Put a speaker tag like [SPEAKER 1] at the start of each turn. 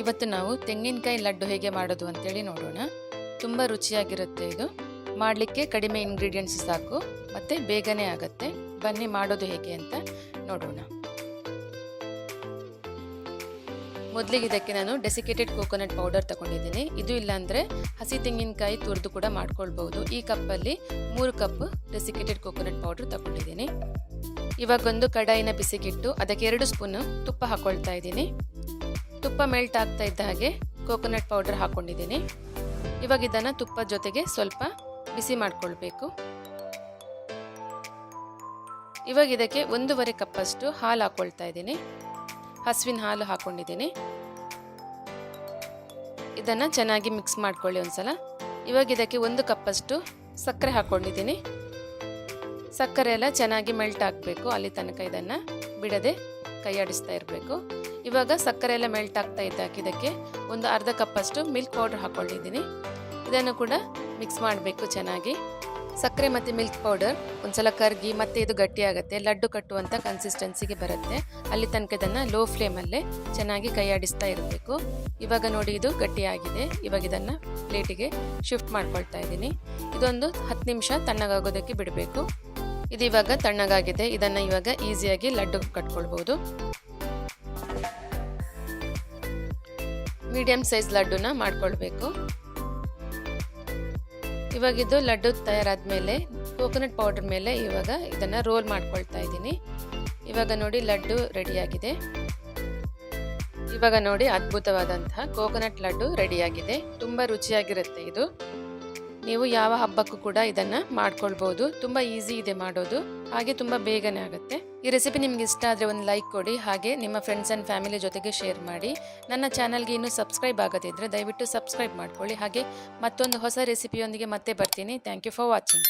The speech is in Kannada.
[SPEAKER 1] ಇವತ್ತು ನಾವು ತೆಂಗಿನಕಾಯಿ ಲಡ್ಡು ಹೇಗೆ ಮಾಡೋದು ಅಂತೇಳಿ ನೋಡೋಣ. ತುಂಬ ರುಚಿಯಾಗಿರುತ್ತೆ ಇದು. ಮಾಡಲಿಕ್ಕೆ ಕಡಿಮೆ ಇಂಗ್ರೀಡಿಯೆಂಟ್ಸ್ ಸಾಕು, ಮತ್ತು ಬೇಗನೆ ಆಗುತ್ತೆ. ಬನ್ನಿ ಮಾಡೋದು ಹೇಗೆ ಅಂತ ನೋಡೋಣ. ಮೊದಲಿಗೆ ಇದಕ್ಕೆ ನಾನು ಡೆಸಿಕೇಟೆಡ್ ಕೋಕೋನಟ್ ಪೌಡರ್ ತಗೊಂಡಿದ್ದೀನಿ. ಇದು ಇಲ್ಲಾಂದರೆ ಹಸಿ ತೆಂಗಿನಕಾಯಿ ತುರಿದು ಕೂಡ ಮಾಡ್ಕೊಳ್ಬೋದು ಈ ಕಪ್ಪಲ್ಲಿ ಮೂರು ಕಪ್ ಡೆಸಿಕೇಟೆಡ್ ಕೋಕೋನಟ್ ಪೌಡರ್ ತಗೊಂಡಿದ್ದೀನಿ. ಇವಾಗೊಂದು ಕಡಾಯಿನ ಬಿಸಿಗಿಟ್ಟು, ಅದಕ್ಕೆ ಎರಡು ಸ್ಪೂನು ತುಪ್ಪ ಹಾಕ್ಕೊಳ್ತಾ ಇದ್ದೀನಿ. ತುಪ್ಪ ಮೆಲ್ಟ್ ಆಗ್ತಾ ಇದ್ದ ಹಾಗೆ ಕೋಕೋನಟ್ ಪೌಡರ್ ಹಾಕೊಂಡಿದ್ದೀನಿ. ಇವಾಗ ಇದನ್ನು ತುಪ್ಪದ ಜೊತೆಗೆ ಸ್ವಲ್ಪ ಬಿಸಿ ಮಾಡಿಕೊಳ್ಬೇಕು. ಇವಾಗ ಇದಕ್ಕೆ ಒಂದೂವರೆ ಕಪ್ಪಷ್ಟು ಹಾಲು ಹಾಕ್ಕೊಳ್ತಾ ಇದ್ದೀನಿ. ಹಸುವಿನ ಹಾಲು ಹಾಕೊಂಡಿದ್ದೀನಿ. ಇದನ್ನು ಚೆನ್ನಾಗಿ ಮಿಕ್ಸ್ ಮಾಡ್ಕೊಳ್ಳಿ ಒಂದ್ಸಲ. ಇವಾಗ ಇದಕ್ಕೆ ಒಂದು ಕಪ್ಪಷ್ಟು ಸಕ್ಕರೆ ಹಾಕ್ಕೊಂಡಿದ್ದೀನಿ ಸಕ್ಕರೆ ಎಲ್ಲ ಚೆನ್ನಾಗಿ ಮೆಲ್ಟ್ ಹಾಕಬೇಕು ಅಲ್ಲಿ ತನಕ ಇದನ್ನು ಬಿಡದೆ ಕೈಯಾಡಿಸ್ತಾ ಇರಬೇಕು. ಇವಾಗ ಸಕ್ಕರೆ ಎಲ್ಲ ಮೆಲ್ಟ್ ಆಗ್ತಾ ಇದೆ ಇದಕ್ಕೆ ಒಂದು ಅರ್ಧ ಕಪ್ಪಷ್ಟು ಮಿಲ್ಕ್ ಪೌಡರ್ ಹಾಕ್ಕೊಂಡಿದ್ದೀನಿ. ಇದನ್ನು ಕೂಡ ಮಿಕ್ಸ್ ಮಾಡಬೇಕು ಚೆನ್ನಾಗಿ. ಸಕ್ಕರೆ ಮತ್ತು ಮಿಲ್ಕ್ ಪೌಡರ್ ಒಂದ್ಸಲ ಕರ್ಗಿ ಮತ್ತೆ ಇದು ಗಟ್ಟಿಯಾಗುತ್ತೆ ಲಡ್ಡು ಕಟ್ಟುವಂಥ ಕನ್ಸಿಸ್ಟೆನ್ಸಿಗೆ ಬರುತ್ತೆ. ಅಲ್ಲಿ ತನಕ ಇದನ್ನು ಲೋ ಫ್ಲೇಮಲ್ಲೇ ಚೆನ್ನಾಗಿ ಕೈಯಾಡಿಸ್ತಾ ಇರಬೇಕು. ಇವಾಗ ನೋಡಿ ಇದು ಗಟ್ಟಿಯಾಗಿದೆ ಇವಾಗ ಇದನ್ನು ಪ್ಲೇಟಿಗೆ ಶಿಫ್ಟ್ ಮಾಡ್ಕೊಳ್ತಾ ಇದ್ದೀನಿ. ಇದೊಂದು ಹತ್ತು ನಿಮಿಷ ತಣ್ಣಗಾಗೋದಕ್ಕೆ ಬಿಡಬೇಕು. ಇದು ಇವಾಗ ತಣ್ಣಗಾಗಿದೆ. ಇದನ್ನು ಇವಾಗ ಈಸಿಯಾಗಿ ಲಡ್ಡು ಕಟ್ಕೊಳ್ಬೋದು. ಮೀಡಿಯಂ ಸೈಜ್ ಲಡ್ಡುನ ಮಾಡ್ಕೊಳ್ಬೇಕು. ಇವಾಗ ಲಡ್ಡು ತಯಾರಾದ್ಮೇಲೆ ಕೋಕೋನಟ್ ಪೌಡರ್ ಮೇಲೆ ಇವಾಗ ಇದನ್ನ ರೋಲ್ ಮಾಡ್ಕೊಳ್ತಾ ಇದ್ದೀನಿ. ಇವಾಗ ನೋಡಿ ಲಡ್ಡು ರೆಡಿಯಾಗಿದೆ. ಇವಾಗ ನೋಡಿ ಅದ್ಭುತವಾದಂತಹ ಕೋಕೋನಟ್ ಲಡ್ಡು ರೆಡಿಯಾಗಿದೆ. ತುಂಬ ರುಚಿಯಾಗಿರುತ್ತೆ ಇದು. ನೀವು ಯಾವ ಹಬ್ಬಕ್ಕೂ ಕೂಡ ಇದನ್ನ ಮಾಡ್ಕೊಳ್ಬೋದು. ತುಂಬಾ ಈಸಿ ಇದೆ ಮಾಡೋದು. ಹಾಗೆ ತುಂಬ ಬೇಗನೆ ಆಗುತ್ತೆ. ಈ ರೆಸಿಪಿ ನಿಮ್ಗೆ ಇಷ್ಟ ಆದರೆ ಒಂದು ಲೈಕ್ ಕೊಡಿ, ಹಾಗೆ ನಿಮ್ಮ ಫ್ರೆಂಡ್ಸ್ ಆ್ಯಂಡ್ ಫ್ಯಾಮಿಲಿ ಜೊತೆಗೆ ಶೇರ್ ಮಾಡಿ. ನನ್ನ ಚಾನಲ್ಗೆ ಇನ್ನೂ ಸಬ್ಸ್ಕ್ರೈಬ್ ಆಗದಿದ್ದರೆ ದಯವಿಟ್ಟು ಸಬ್ಸ್ಕ್ರೈಬ್ ಮಾಡ್ಕೊಳ್ಳಿ. ಹಾಗೆ ಮತ್ತೊಂದು ಹೊಸ ರೆಸಿಪಿಯೊಂದಿಗೆ ಮತ್ತೆ ಬರ್ತೀನಿ. Thank you for watching